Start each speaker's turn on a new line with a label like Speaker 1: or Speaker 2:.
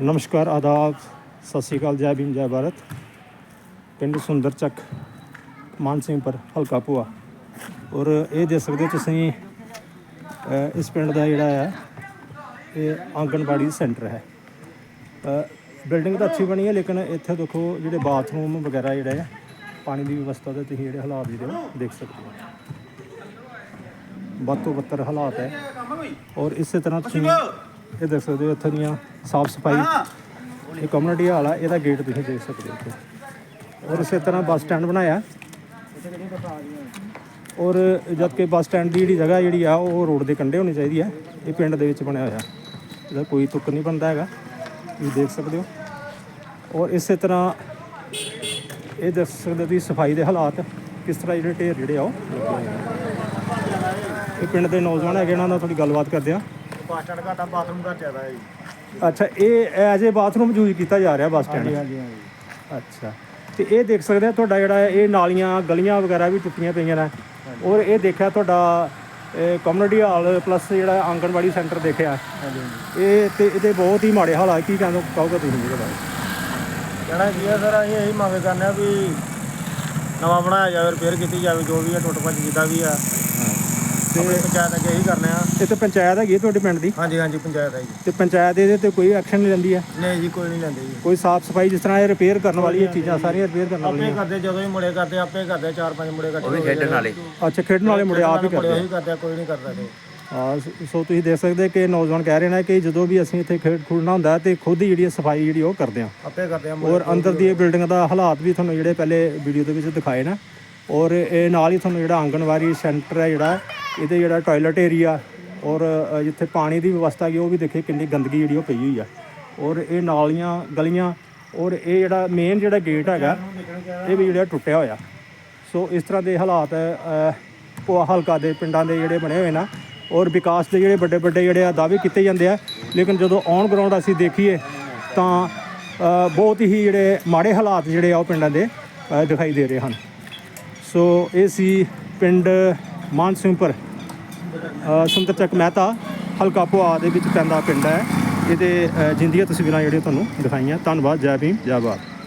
Speaker 1: ਨਮਸਕਾਰ, ਆਦਾਬ, ਸਤਿ ਸ਼੍ਰੀ ਅਕਾਲ, ਜੈ ਭੀਮ, ਜੈ ਭਾਰਤ। ਪਿੰਡ ਸੁੰਦਰ ਚੱਕ, ਮਾਨ ਸਿੰਘਪੁਰ ਹਲਕਾ ਭੂਆ। ਔਰ ਇਹ ਦੇਖ ਸਕਦੇ ਹੋ ਤੁਸੀਂ ਇਸ ਪਿੰਡ ਦਾ ਜਿਹੜਾ ਹੈ ਇਹ ਆਂਗਣਵਾੜੀ ਸੈਂਟਰ ਹੈ। ਬਿਲਡਿੰਗ ਤਾਂ ਅੱਛੀ ਬਣੀ ਹੈ, ਲੇਕਿਨ ਇੱਥੇ ਦੇਖੋ ਜਿਹੜੇ ਬਾਥਰੂਮ ਵਗੈਰਾ ਜਿਹੜੇ ਹੈ ਪਾਣੀ ਦੀ ਵਿਵਸਥਾ ਦੇ ਤੁਸੀਂ ਜਿਹੜੇ ਹਾਲਾਤ ਜਿਹੜੇ ਹੋ ਦੇਖ ਸਕਦੇ ਹੋ। ਵੱਧ ਤੋਂ ਬੱਤਰ ਹਾਲਾਤ ਹੈ। ਔਰ ਇਸੇ ਤਰ੍ਹਾਂ ਤੁਸੀਂ ਇਹ ਦੇਖ ਸਕਦੇ ਹੋ ਇੱਥੇ ਦੀਆਂ ਸਾਫ਼ ਸਫ਼ਾਈ ਇਹ ਕਮਿਊਨਿਟੀ ਹਾਲ ਆ, ਇਹਦਾ ਗੇਟ ਤੁਸੀਂ ਦੇਖ ਸਕਦੇ ਹੋ ਇੱਥੇ। ਔਰ ਇਸੇ ਤਰ੍ਹਾਂ ਬੱਸ ਸਟੈਂਡ ਬਣਾਇਆ। ਔਰ ਜਦ ਕਿ ਬੱਸ ਸਟੈਂਡ ਦੀ ਜਿਹੜੀ ਜਗ੍ਹਾ ਜਿਹੜੀ ਆ, ਉਹ ਰੋਡ ਦੇ ਕੰਢੇ ਹੋਣੀ ਚਾਹੀਦੀ ਹੈ ਇਹ ਪਿੰਡ ਦੇ ਵਿੱਚ ਬਣਿਆ ਹੋਇਆ। ਇਹਦਾ ਕੋਈ ਤੁੱਕ ਨਹੀਂ ਬਣਦਾ ਹੈਗਾ। ਤੁਸੀਂ ਦੇਖ ਸਕਦੇ ਹੋ। ਔਰ ਇਸੇ ਤਰ੍ਹਾਂ ਇਹ ਦੇਖ ਸਕਦੇ ਹੋ ਤੁਸੀਂ ਸਫ਼ਾਈ ਦੇ ਹਾਲਾਤ, ਕਿਸ ਤਰ੍ਹਾਂ ਜਿਹੜੇ ਢੇਰ ਜਿਹੜੇ ਆ ਉਹ ਇਹ ਪਿੰਡ ਦੇ ਨੌਜਵਾਨ ਹੈਗੇ ਇਹਨਾਂ ਨਾਲ ਥੋੜੀ ਗੱਲਬਾਤ ਕਰਦੇ ਆ
Speaker 2: ਬੱਸ ਸਟੈਂਡ ਘਾਟਾ ਬਾਥਰੂਮ ਘਰ ਜ਼ਿਆਦਾ ਹੈ ਜੀ।
Speaker 1: ਅੱਛਾ ਇਹ ਐਜ਼ ਏ ਬਾਥਰੂਮ ਯੂਜ਼ ਕੀਤਾ ਜਾ ਰਿਹਾ ਬੱਸ ਸਟੈਂਡ?
Speaker 2: ਹਾਂਜੀ ਹਾਂਜੀ
Speaker 1: ਅੱਛਾ। ਤੇ ਇਹ ਦੇਖ ਸਕਦੇ ਆ ਤੁਹਾਡਾ ਜਿਹੜਾ ਇਹ ਨਾਲੀਆਂ ਗਲੀਆਂ ਵਗੈਰਾ ਵੀ ਟੁੱਟੀਆਂ ਪਈਆਂ ਨੇ। ਔਰ ਇਹ ਦੇਖਿਆ ਤੁਹਾਡਾ ਕਮਿਊਨਿਟੀ ਹਾਲ ਪਲੱਸ ਜਿਹੜਾ ਆਂਗਣਵਾੜੀ ਸੈਂਟਰ ਦੇਖਿਆ।
Speaker 2: ਹਾਂਜੀ
Speaker 1: ਇਹ ਤੇ ਇਹਦੇ ਬਹੁਤ ਹੀ ਮਾੜੇ ਹਾਲਾਤ ਕੀ ਕਹਿੰਦੇ ਕਹੋਗੇ ਤੁਸੀਂ ਇਹਦੇ ਬਾਰੇ?
Speaker 2: ਕਹਿਣਾ ਕੀ ਹੈ ਸਰ ਅਸੀਂ ਇਹੀ ਮੰਗ ਕਰਨੇ ਆ ਵੀ ਨਵਾਂ ਬਣਾਇਆ ਜਾਵੇ ਰਿਪੇਅਰ ਕੀਤੀ ਜਾਵੇ ਜੋ ਵੀ ਹੈ ਟੁੱਟ ਭੱਜ ਕੀਤਾ ਵੀ ਆ। ਤੇ ਪੰਚਾਇਤ ਅੱਗੇ ਇਹੀ ਕਰਨੇ ਆ।
Speaker 1: ਇਹ ਤੇ ਪੰਚਾਇਤ ਹੈਗੀ ਹੈ ਤੁਹਾਡੇ ਪਿੰਡ ਦੀ?
Speaker 2: ਹਾਂਜੀ ਹਾਂਜੀ ਪੰਚਾਇਤ ਹੈ ਜੀ
Speaker 1: ਤੇ ਪੰਚਾਇਤ ਇਹਦੇ ਤੇ ਕੋਈ ਐਕਸ਼ਨ ਨਹੀਂ ਲੈਂਦੀ ਹੈ
Speaker 2: ਨਹੀਂ ਜੀ ਕੋਈ ਨਹੀਂ ਲੈਂਦੇ ਜੀ।
Speaker 1: ਕੋਈ ਸਾਫ਼ ਸਫ਼ਾਈ ਜਿਸ ਤਰ੍ਹਾਂ ਇਹ ਰਿਪੇਅਰ ਕਰਨ ਵਾਲੀ ਇਹ ਚੀਜ਼ਾਂ ਸਾਰੀਆਂ ਰਿਪੇਅਰ ਕਰਨ
Speaker 2: ਆਪੇ
Speaker 1: ਵਾਲੀਆਂ।
Speaker 2: ਕਰਦੇ ਜਦੋਂ ਵੀ ਮੁੰਡੇ ਕਰਦੇ ਆਪੇ ਕਰਦੇ ਚਾਰ ਪੰਜ ਮੁੰਡੇ ਇਕੱਠੇ ਉਹ ਵੀ ਖੇਡਣ ਵਾਲੇ।
Speaker 1: ਅੱਛਾ ਖੇਡਣ ਵਾਲੇ ਮੁੰਡੇ ਆਪ ਹੀ ਕਰਦੇ ਆ।
Speaker 2: ਉਹੀ ਕਰਦੇ ਆ, ਕੋਈ ਨਹੀਂ ਕਰਦਾ ਤੇ
Speaker 1: ਹਾਂ ਸ- ਸੋ ਤੁਸੀਂ ਦੇਖ ਸਕਦੇ ਕਿ ਨੌਜਵਾਨ ਕਹਿ ਰਹੇ ਨੇ ਕਿ ਜਦੋਂ ਵੀ ਅਸੀਂ ਇੱਥੇ ਖੇਡ ਖੁੱਲਣਾ ਹੁੰਦਾ ਤੇ ਖੁਦ ਹੀ ਜਿਹੜੀ ਸਫ਼ਾਈ ਜਿਹੜੀ ਉਹ ਕਰਦੇ ਆ।
Speaker 2: ਆਪੇ ਕਰਦੇ ਆ
Speaker 1: ਔਰ ਅੰਦਰ ਦੀ ਇਹ ਬਿਲਡਿੰਗ ਦਾ ਹਾਲਾਤ ਵੀ ਤੁਹਾਨੂੰ ਜਿਹੜੇ ਪਹਿਲੇ ਵੀਡੀਓ ਦੇ ਵਿੱਚ ਦਿਖਾਏ ਨਾ। ਔਰ ਇਹ ਨਾਲ ਹੀ ਤੁਹਾਨੂੰ ਜਿਹੜਾ ਆਂਗਣਵਾੜੀ ਸੈਂਟਰ ਹੈ ਜਿਹੜਾ ਇਹਦੇ ਜਿਹੜਾ ਟਾਇਲਟ ਏਰੀਆ ਔਰ ਜਿੱਥੇ ਪਾਣੀ ਦੀ ਵਿਵਸਥਾ ਹੈਗੀ, ਉਹ ਵੀ ਦੇਖੇ ਕਿੰਨੀ ਗੰਦਗੀ ਜਿਹੜੀ ਉਹ ਪਈ ਹੋਈ ਆ। ਔਰ ਇਹ ਨਾਲੀਆਂ, ਗਲੀਆਂ, ਔਰ ਇਹ ਜਿਹੜਾ ਮੇਨ ਜਿਹੜਾ ਗੇਟ ਹੈਗਾ, ਇਹ ਵੀ ਜਿਹੜਾ ਟੁੱਟਿਆ ਹੋਇਆ। ਸੋ ਇਸ ਤਰ੍ਹਾਂ ਦੇ ਹਾਲਾਤ ਉਹ ਹਲਕਾ ਦੇ ਪਿੰਡਾਂ ਦੇ ਜਿਹੜੇ ਬਣੇ ਹੋਏ ਨਾ, ਔਰ ਵਿਕਾਸ ਦੇ ਜਿਹੜੇ ਵੱਡੇ ਵੱਡੇ ਜਿਹੜੇ ਆ, ਦਾਅਵੇ ਕੀਤੇ ਜਾਂਦੇ ਆ। ਲੇਕਿਨ ਜਦੋਂ ਔਨ ਗਰਾਊਂਡ ਅਸੀਂ ਦੇਖੀਏ, ਤਾਂ ਬਹੁਤ ਹੀ ਜਿਹੜੇ ਮਾੜੇ ਹਾਲਾਤ ਜਿਹੜੇ ਆ ਉਹ ਪਿੰਡਾਂ ਦੇ ਦਿਖਾਈ ਦੇ ਰਹੇ ਹਨ। ਸੋ ਇਹ ਸੀ ਪਿੰਡ ਮਾਨ ਸਿੰਘਪੁਰ ਸੁੰਦਰ ਚੱਕ ਮਹਿਤਾ, ਹਲਕਾ ਪੁਆ ਦੇ ਵਿੱਚ ਪੈਂਦਾ ਪਿੰਡ ਹੈ। ਇਹਦੇ ਜਿੰਦੀਆਂ ਤਸਵੀਰਾਂ ਜਿਹੜੀਆਂ ਤੁਹਾਨੂੰ ਦਿਖਾਈਆਂ। ਧੰਨਵਾਦ, ਜੈ ਭੀਮ, ਜੈ ਭਾਰਤ।